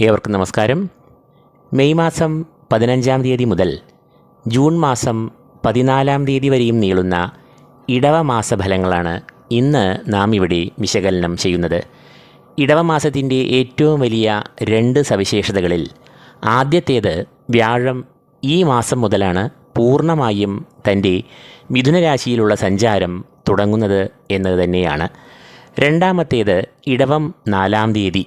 ഏവർക്കും നമസ്കാരം. മെയ് മാസം പതിനഞ്ചാം തീയതി മുതൽ ജൂൺ മാസം പതിനാലാം തീയതി വരെയും നീളുന്ന ഇടവ മാസഫലങ്ങളാണ് ഇന്ന് നാം ഇവിടെ വിശകലനം ചെയ്യുന്നത്. ഇടവ മാസത്തിന്റെ ഏറ്റവും വലിയ രണ്ട് സവിശേഷതകളിൽ ആദ്യത്തേത് വ്യാഴം ഈ മാസം മുതലാണ് പൂർണമായും തന്റെ മിഥുനരാശിയിലുള്ള സഞ്ചാരം തുടങ്ങുന്നത് എന്നത് തന്നെയാണ്. രണ്ടാമത്തേത് ഇടവം നാലാം തീയതി.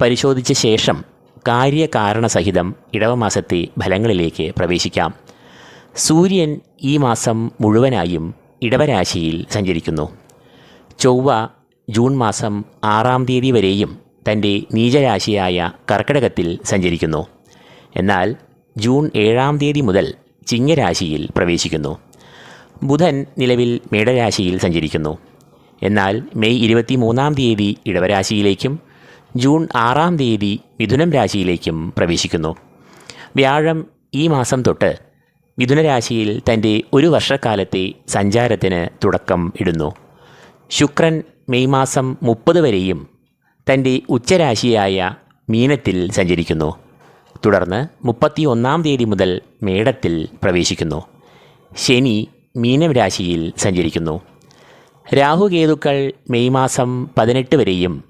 പരിശോധിച്ച ശേഷം കാര്യകാരണസഹിതം ഇടവമാസത്തെ ഫലങ്ങളിലേക്ക് പ്രവേശിക്കാം. സൂര്യൻ ഈ മാസം മുഴുവനായും ഇടവരാശിയിൽ സഞ്ചരിക്കുന്നു. ചൊവ്വ ജൂൺ മാസം ആറാം തീയതി വരെയും തന്റെ നീചരാശിയായ കർക്കിടകത്തിൽ സഞ്ചരിക്കുന്നു. എന്നാൽ ജൂൺ ഏഴാം തീയതി മുതൽ ചിങ്ങരാശിയിൽ പ്രവേശിക്കുന്നു. ബുധൻ നിലവിൽ മേടരാശിയിൽ സഞ്ചരിക്കുന്നു. എന്നാൽ മെയ് ഇരുപത്തി മൂന്നാം തീയതി ഇടവരാശിയിലേക്കും ജൂൺ ആറാം തീയതി മിഥുനം രാശിയിലേക്കും പ്രവേശിക്കുന്നു. വ്യാഴം ഈ മാസം തൊട്ട് മിഥുനരാശിയിൽ തന്റെ ഒരു വർഷക്കാലത്തെ സഞ്ചാരത്തിന് തുടക്കം ഇടുന്നു. ശുക്രൻ മെയ് മാസം മുപ്പത് വരെയും തന്റെ ഉച്ചരാശിയായ മീനത്തിൽ സഞ്ചരിക്കുന്നു. തുടർന്ന് മുപ്പത്തി ഒന്നാം തീയതി മുതൽ മേടത്തിൽ പ്രവേശിക്കുന്നു. ശനി മീനം രാശിയിൽ സഞ്ചരിക്കുന്നു. രാഹുകേതുക്കൾ മെയ് മാസം പതിനെട്ട് വരെയും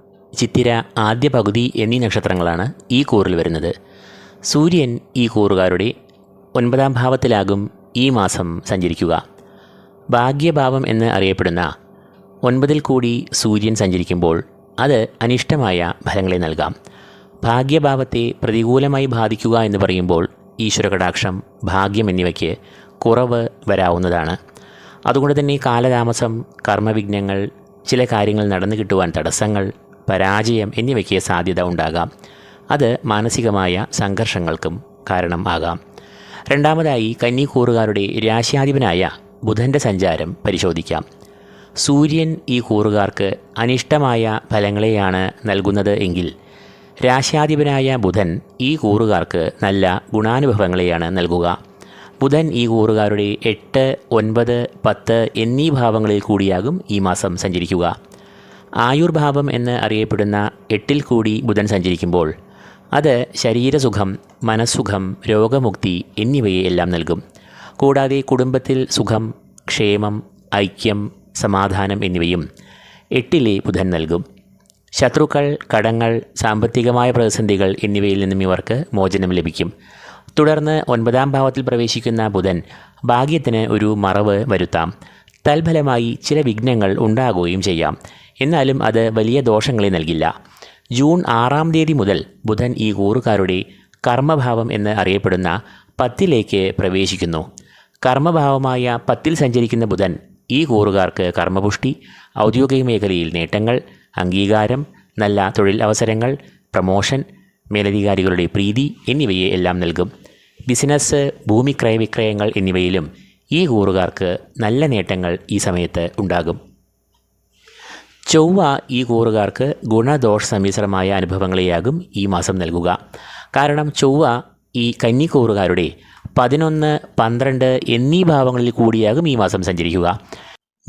ചിത്തിര ആദ്യ പകുതി എന്നീ നക്ഷത്രങ്ങളാണ് ഈ കൂറിൽ വരുന്നത്. സൂര്യൻ ഈ കൂറുകാരുടെ ഒൻപതാം ഭാവത്തിലാകും ഈ മാസം സഞ്ചരിക്കുക. ഭാഗ്യഭാവം എന്ന് അറിയപ്പെടുന്ന ഒൻപതിൽ കൂടി സൂര്യൻ സഞ്ചരിക്കുമ്പോൾ അത് അനിഷ്ടമായ ഫലങ്ങളെ നൽകാം. ഭാഗ്യഭാവത്തെ പ്രതികൂലമായി ബാധിക്കുക എന്ന് പറയുമ്പോൾ ഈശ്വരകടാക്ഷം ഭാഗ്യം എന്നിവയ്ക്ക് കുറവ് വരാവുന്നതാണ്. അതുകൊണ്ട് തന്നെ കാലതാമസം കർമ്മവിഘ്നങ്ങൾ ചില കാര്യങ്ങൾ നടന്നു കിട്ടുവാൻ തടസ്സങ്ങൾ പരാജയം എന്നിവയ്ക്ക് സാധ്യത ഉണ്ടാകാം. അത് മാനസികമായ സംഘർഷങ്ങൾക്കും കാരണം ആകാം. രണ്ടാമതായി കന്നിക്കൂറുകാരുടെ രാശ്യാധിപനായ ബുധന്റെ സഞ്ചാരം പരിശോധിക്കാം. സൂര്യൻ ഈ കൂറുകാർക്ക് അനിഷ്ടമായ ഫലങ്ങളെയാണ് നൽകുന്നത് എങ്കിൽ രാശ്യാധിപനായ ബുധൻ ഈ കൂറുകാർക്ക് നല്ല ഗുണാനുഭവങ്ങളെയാണ് നൽകുക. ബുധൻ ഈ കൂറുകാരുടെ എട്ട് ഒൻപത് പത്ത് എന്നീ ഭാവങ്ങളിൽ കൂടിയാകും ഈ മാസം സഞ്ചരിക്കുക. ആയുർഭാവം എന്ന് അറിയപ്പെടുന്ന എട്ടിൽ കൂടി ബുധൻ സഞ്ചരിക്കുമ്പോൾ അത് ശരീരസുഖം മനസ്സുഖം രോഗമുക്തി എന്നിവയെ എല്ലാം നൽകും. കൂടാതെ കുടുംബത്തിൽ സുഖം ക്ഷേമം ഐക്യം സമാധാനം എന്നിവയും എട്ടിലെ ബുധൻ നൽകും. ശത്രുക്കൾ കടങ്ങൾ സാമ്പത്തികമായ പ്രതിസന്ധികൾ എന്നിവയിൽ നിന്നും ഇവർക്ക് മോചനം ലഭിക്കും. തുടർന്ന് ഒൻപതാം ഭാവത്തിൽ പ്രവേശിക്കുന്ന ബുധൻ ഭാഗ്യത്തിന് ഒരു മറവ് വരുത്താം. തൽഫലമായി ചില വിഘ്നങ്ങൾ ഉണ്ടാകുകയും ചെയ്യാം. എന്നാലും അത് വലിയ ദോഷങ്ങളെ നൽകില്ല. ജൂൺ ആറാം തീയതി മുതൽ ബുധൻ ഈ കൂറുകാരുടെ കർമ്മഭാവം എന്ന് അറിയപ്പെടുന്ന പത്തിലേക്ക് പ്രവേശിക്കുന്നു. കർമ്മഭാവമായ പത്തിൽ സഞ്ചരിക്കുന്ന ബുധൻ ഈ കൂറുകാർക്ക് കർമ്മപുഷ്ടി ഔദ്യോഗിക മേഖലയിൽ നേട്ടങ്ങൾ അംഗീകാരം നല്ല തൊഴിൽ അവസരങ്ങൾ പ്രമോഷൻ മേലധികാരികളുടെ പ്രീതി എന്നിവയെ എല്ലാം നൽകും. ബിസിനസ് ഭൂമി ക്രയവിക്രയങ്ങൾ എന്നിവയിലും ഈ കൂറുകാർക്ക് നല്ല നേട്ടങ്ങൾ ഈ സമയത്ത് ഉണ്ടാകും. ചൊവ്വ ഈ കൂറുകാർക്ക് ഗുണദോഷ സമ്മിശ്രമായ അനുഭവങ്ങളെയാകും ഈ മാസം നൽകുക. കാരണം ചൊവ്വ ഈ കന്നിക്കൂറുകാരുടെ പതിനൊന്ന് പന്ത്രണ്ട് എന്നീ ഭാവങ്ങളിൽ കൂടിയാകും ഈ മാസം സഞ്ചരിക്കുക.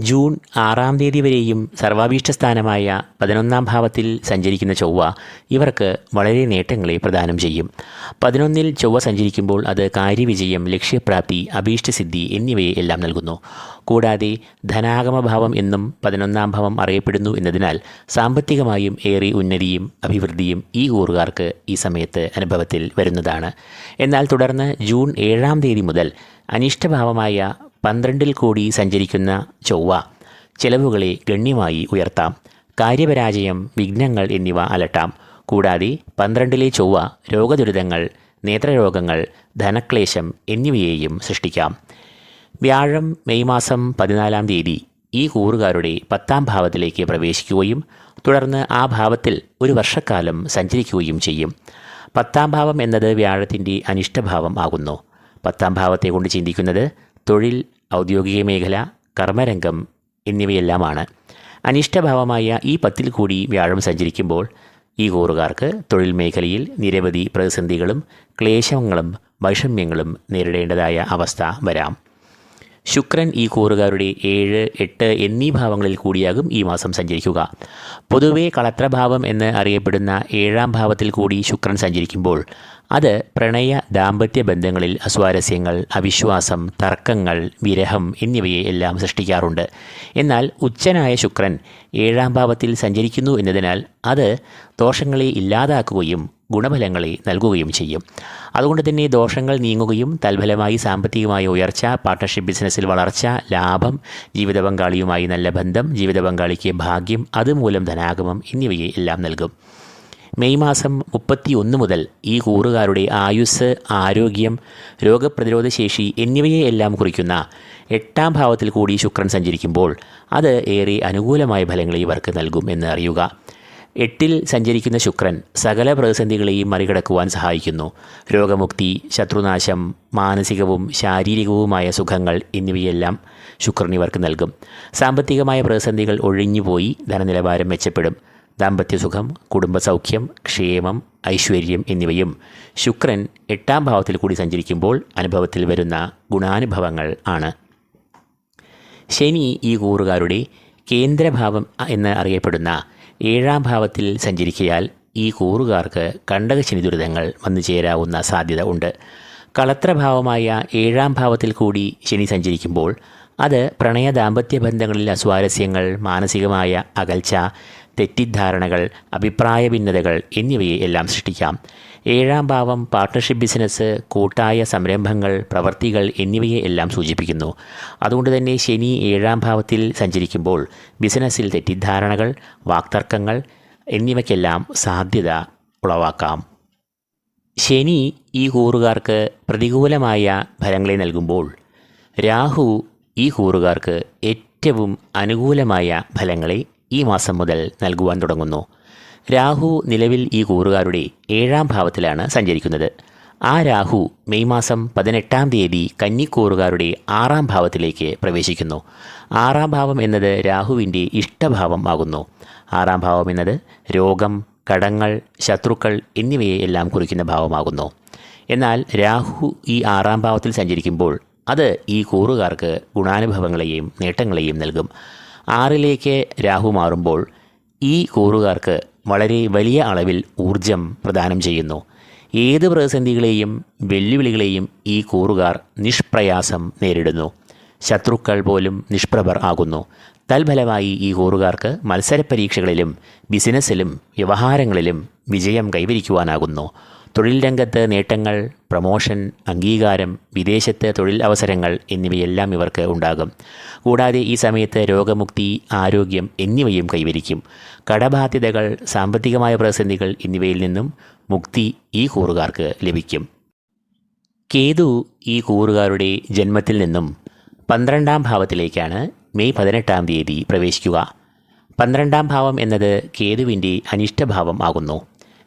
ജൂൺ ആറാം തീയതി വരെയും സർവാഭീഷ്ട സ്ഥാനമായ പതിനൊന്നാം ഭാവത്തിൽ സഞ്ചരിക്കുന്ന ചൊവ്വ ഇവർക്ക് വളരെ നേട്ടങ്ങളെ പ്രദാനം ചെയ്യും. പതിനൊന്നിൽ ചൊവ്വ സഞ്ചരിക്കുമ്പോൾ അത് കാര്യവിജയം ലക്ഷ്യപ്രാപ്തി അഭീഷ്ടസിദ്ധി എന്നിവയെ എല്ലാം നൽകുന്നു. കൂടാതെ ധനാഗമഭാവം എന്നും പതിനൊന്നാം ഭാവം അറിയപ്പെടുന്നു എന്നതിനാൽ സാമ്പത്തികമായും ഏറെ ഉന്നതിയും അഭിവൃദ്ധിയും ഈ കൂറുകാർക്ക് ഈ സമയത്ത് അനുഭവത്തിൽ വരുന്നതാണ്. എന്നാൽ തുടർന്ന് ജൂൺ ഏഴാം തീയതി മുതൽ അനിഷ്ടഭാവമായ പന്ത്രണ്ടിൽ കൂടി സഞ്ചരിക്കുന്ന ചൊവ്വ. ചെലവുകളെ ഗണ്യമായി ഉയർത്താം. കാര്യപരാജയം വിഘ്നങ്ങൾ എന്നിവ അലട്ടാം. കൂടാതെ പന്ത്രണ്ടിലെ ചൊവ്വ രോഗദുരിതങ്ങൾ നേത്രരോഗങ്ങൾ ധനക്ലേശം എന്നിവയെയും സൃഷ്ടിക്കാം. വ്യാഴം മെയ് മാസം പതിനാലാം തീയതി ഈ കൂറുകാരുടെ പത്താം ഭാവത്തിലേക്ക് പ്രവേശിക്കുകയും തുടർന്ന് ആ ഭാവത്തിൽ ഒരു വർഷക്കാലം സഞ്ചരിക്കുകയും ചെയ്യും. പത്താം ഭാവം എന്നത് വ്യാഴത്തിന്റെ അനിഷ്ടഭാവം ആകുന്നു. പത്താം ഭാവത്തെ കൊണ്ട് ചിന്തിക്കുന്നത് തൊഴിൽ ഔദ്യോഗിക മേഖല കർമ്മരംഗം എന്നിവയെല്ലാമാണ്. അനിഷ്ടഭാവമായ ഈ പത്തിൽ കൂടി വ്യാഴം സഞ്ചരിക്കുമ്പോൾ ഈ കൂറുകാർക്ക് തൊഴിൽ മേഖലയിൽ നിരവധി പ്രതിസന്ധികളും ക്ലേശങ്ങളും വൈഷമ്യങ്ങളും നേരിടേണ്ടതായ അവസ്ഥ വരാം. ശുക്രൻ ഈ കൂറുകാരുടെ ഏഴ് എട്ട് എന്നീ ഭാവങ്ങളിൽ കൂടിയാകും ഈ മാസം സഞ്ചരിക്കുക. പൊതുവേ കളത്രഭാവം എന്ന് അറിയപ്പെടുന്ന ഏഴാം ഭാവത്തിൽ കൂടി ശുക്രൻ സഞ്ചരിക്കുമ്പോൾ അത് പ്രണയ ദാമ്പത്യ ബന്ധങ്ങളിൽ അസ്വാരസ്യങ്ങൾ അവിശ്വാസം തർക്കങ്ങൾ വിരഹം എന്നിവയെ എല്ലാം സൃഷ്ടിക്കാറുണ്ട്. എന്നാൽ ഉച്ചനായ ശുക്രൻ ഏഴാം ഭാവത്തിൽ സഞ്ചരിക്കുന്നു എന്നതിനാൽ അത് ദോഷങ്ങളെ ഇല്ലാതാക്കുകയും ഗുണഫലങ്ങളെ നൽകുകയും ചെയ്യും. അതുകൊണ്ട് തന്നെ ദോഷങ്ങൾ നീങ്ങുകയും തൽഫലമായി സാമ്പത്തികമായ ഉയർച്ച പാർട്ട്ണർഷിപ്പ് ബിസിനസ്സിൽ വളർച്ച ലാഭം ജീവിത പങ്കാളിയുമായി നല്ല ബന്ധം ജീവിത പങ്കാളിക്ക് ഭാഗ്യം അതുമൂലം ധനാഗമം എന്നിവയെ എല്ലാം നൽകും. മെയ് മാസം മുപ്പത്തി ഒന്ന് മുതൽ ഈ കൂറുകാരുടെ ആയുസ് ആരോഗ്യം രോഗപ്രതിരോധ ശേഷി എന്നിവയെ എല്ലാം കുറിക്കുന്ന എട്ടാം ഭാവത്തിൽ കൂടി ശുക്രൻ സഞ്ചരിക്കുമ്പോൾ അത് ഏറെ അനുകൂലമായ ഫലങ്ങൾ ഇവർക്ക് നൽകും എന്ന് അറിയുക. എട്ടിൽ സഞ്ചരിക്കുന്ന ശുക്രൻ സകല പ്രതിസന്ധികളെയും മറികടക്കുവാൻ സഹായിക്കുന്നു. രോഗമുക്തി ശത്രുനാശം മാനസികവും ശാരീരികവുമായ സുഖങ്ങൾ എന്നിവയെല്ലാം ശുക്രൻ ഇവർക്ക് നൽകും. സാമ്പത്തികമായ പ്രതിസന്ധികൾ ഒഴിഞ്ഞുപോയി ധനനിലവാരം മെച്ചപ്പെടും. ദാമ്പത്യസുഖം കുടുംബസൗഖ്യം ക്ഷേമം ഐശ്വര്യം എന്നിവയും ശുക്രൻ എട്ടാം ഭാവത്തിൽ കൂടി സഞ്ചരിക്കുമ്പോൾ അനുഭവത്തിൽ വരുന്ന ഗുണാനുഭവങ്ങൾ ആണ്. ശനി ഈ കൂറുകാരുടെ കേന്ദ്രഭാവം എന്ന് അറിയപ്പെടുന്ന ഏഴാം ഭാവത്തിൽ സഞ്ചരിക്കയാൽ ഈ കൂറുകാർക്ക് കണ്ടകശനി ദുരിതങ്ങൾ വന്നു ചേരാവുന്ന സാധ്യത ഉണ്ട്. കളത്രഭാവമായ ഏഴാം ഭാവത്തിൽ കൂടി ശനി സഞ്ചരിക്കുമ്പോൾ അത് പ്രണയ ദാമ്പത്യ ബന്ധങ്ങളിലെ അസ്വാരസ്യങ്ങൾ മാനസികമായ അകൽച്ച തെറ്റിദ്ധാരണകൾ അഭിപ്രായ ഭിന്നതകൾ എന്നിവയെ എല്ലാം സൃഷ്ടിക്കാം. ഏഴാം ഭാവം പാർട്ട്ണർഷിപ്പ് ബിസിനസ് കൂട്ടായ സംരംഭങ്ങൾ പ്രവൃത്തികൾ എന്നിവയെ എല്ലാം സൂചിപ്പിക്കുന്നു. അതുകൊണ്ട് തന്നെ ശനി ഏഴാം ഭാവത്തിൽ സഞ്ചരിക്കുമ്പോൾ ബിസിനസ്സിൽ തെറ്റിദ്ധാരണകൾ വാക്തർക്കങ്ങൾ എന്നിവയ്ക്കെല്ലാം സാധ്യത ഉളവാക്കാം. ശനി ഈ കൂറുകാർക്ക് പ്രതികൂലമായ ഫലങ്ങളെ നൽകുമ്പോൾ രാഹു ഈ കൂറുകാർക്ക് ഏറ്റവും അനുകൂലമായ ഫലങ്ങളെ ഈ മാസം മുതൽ നൽകുവാൻ തുടങ്ങുന്നു. രാഹു നിലവിൽ ഈ കൂറുകാരുടെ ഏഴാം ഭാവത്തിലാണ് സഞ്ചരിക്കുന്നത്. ആ രാഹു മെയ് മാസം പതിനെട്ടാം തീയതി കന്നിക്കൂറുകാരുടെ ആറാം ഭാവത്തിലേക്ക് പ്രവേശിക്കുന്നു. ആറാം ഭാവം എന്നത് രാഹുവിന്റെ ഇഷ്ടഭാവം ആകുന്നു. ആറാം ഭാവം എന്നത് രോഗം കടങ്ങൾ ശത്രുക്കൾ എന്നിവയെ എല്ലാം കുറിക്കുന്ന ഭാവമാകുന്നു. എന്നാൽ രാഹു ഈ ആറാം ഭാവത്തിൽ സഞ്ചരിക്കുമ്പോൾ അത് ഈ കൂറുകാർക്ക് ഗുണാനുഭവങ്ങളെയും നേട്ടങ്ങളെയും നൽകും. ആറിലേക്ക് രാഹു മാറുമ്പോൾ ഈ കൂറുകാർക്ക് വളരെ വലിയ അളവിൽ ഊർജം പ്രദാനം ചെയ്യുന്നു. ഏത് പ്രതിസന്ധികളെയും വെല്ലുവിളികളെയും ഈ കൂറുകാർ നിഷ്പ്രയാസം നേരിടുന്നു. ശത്രുക്കൾ പോലും നിഷ്പ്രഭർ ആകുന്നു. തൽഫലമായി ഈ കൂറുകാർക്ക് മത്സര പരീക്ഷകളിലും ബിസിനസ്സിലും വ്യവഹാരങ്ങളിലും വിജയം കൈവരിക്കുവാനാകുന്നു. തൊഴിൽ രംഗത്ത് നേട്ടങ്ങൾ പ്രമോഷൻ അംഗീകാരം വിദേശത്ത് തൊഴിൽ അവസരങ്ങൾ എന്നിവയെല്ലാം ഇവർക്ക് ഉണ്ടാകും. കൂടാതെ ഈ സമയത്ത് രോഗമുക്തി ആരോഗ്യം എന്നിവയും കൈവരിക്കും. കടബാധ്യതകൾ സാമ്പത്തികമായ പ്രതിസന്ധികൾ എന്നിവയിൽ നിന്നും മുക്തി ഈ കൂറുകാർക്ക് ലഭിക്കും. കേതു ഈ കൂറുകാരുടെ ജന്മത്തിൽ നിന്നും പന്ത്രണ്ടാം ഭാവത്തിലേക്കാണ് മെയ് പതിനെട്ടാം തീയതി പ്രവേശിക്കുക. പന്ത്രണ്ടാം ഭാവം എന്നത് കേതുവിന്റെ അനിഷ്ടഭാവം ആകുന്നു.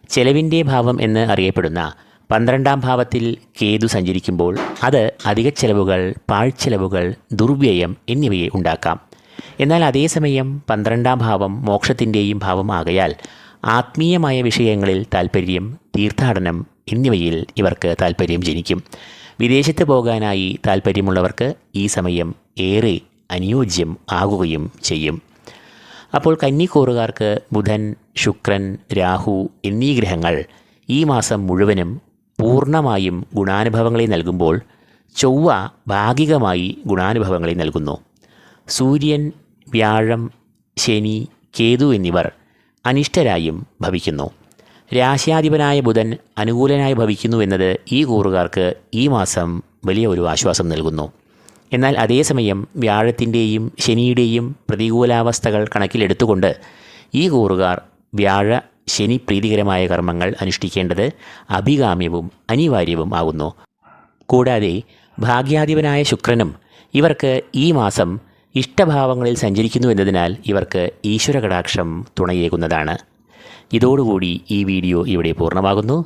ചെലവിന്റെ ഭാവം എന്ന് അറിയപ്പെടുന്ന പന്ത്രണ്ടാം ഭാവത്തിൽ കേതു സഞ്ചരിക്കുമ്പോൾ അത് അധിക ചെലവുകൾ പാഴ്ചെലവുകൾ ദുർവ്യയം എന്നിവയെ ഉണ്ടാക്കാം. എന്നാൽ അതേസമയം പന്ത്രണ്ടാം ഭാവം മോക്ഷത്തിന്റെയും ഭാവം ആകയാൽ ആത്മീയമായ വിഷയങ്ങളിൽ താൽപ്പര്യം തീർത്ഥാടനം എന്നിവയിൽ ഇവർക്ക് താൽപ്പര്യം ജനിക്കും. വിദേശത്ത് പോകാനായി താൽപ്പര്യമുള്ളവർക്ക് ഈ സമയം ഏറെ അനുയോജ്യം ആകുകയും ചെയ്യും. അപ്പോൾ കന്നിക്കൂറുകാർക്ക് ബുധൻ ശുക്രൻ രാഹു എന്നീ ഗ്രഹങ്ങൾ ഈ മാസം മുഴുവനും പൂർണമായും ഗുണാനുഭവങ്ങളെ നൽകുമ്പോൾ ചൊവ്വ ഭാഗികമായി ഗുണാനുഭവങ്ങളെ നൽകുന്നു. സൂര്യൻ വ്യാഴം ശനി കേതു എന്നിവർ അനിഷ്ടരായും ഭവിക്കുന്നു. രാശ്യാധിപനായ ബുധൻ അനുകൂലനായി ഭവിക്കുന്നു എന്നത് ഈ കൂറുകാർക്ക് ഈ മാസം വലിയ ഒരു ആശ്വാസം നൽകുന്നു. എന്നാൽ അതേസമയം വ്യാഴത്തിന്റെയും ശനിയുടെയും പ്രതികൂലാവസ്ഥകൾ കണക്കിലെടുത്തുകൊണ്ട് ഈ കൂറുകാർ വ്യാഴ ശനി പ്രീതികരമായ കർമ്മങ്ങൾ അനുഷ്ഠിക്കേണ്ടത് അഭികാമ്യവും അനിവാര്യവും ആകുന്നു. കൂടാതെ ഭാഗ്യാധിപനായ ശുക്രനും ഇവർക്ക് ഈ മാസം ഇഷ്ടഭാവങ്ങളിൽ സഞ്ചരിക്കുന്നു എന്നതിനാൽ ഇവർക്ക് ഈശ്വര കടാക്ഷം തുണയേകുന്നതാണ്. ഇതോടുകൂടി ഈ വീഡിയോ ഇവിടെ പൂർണമാകുന്നു.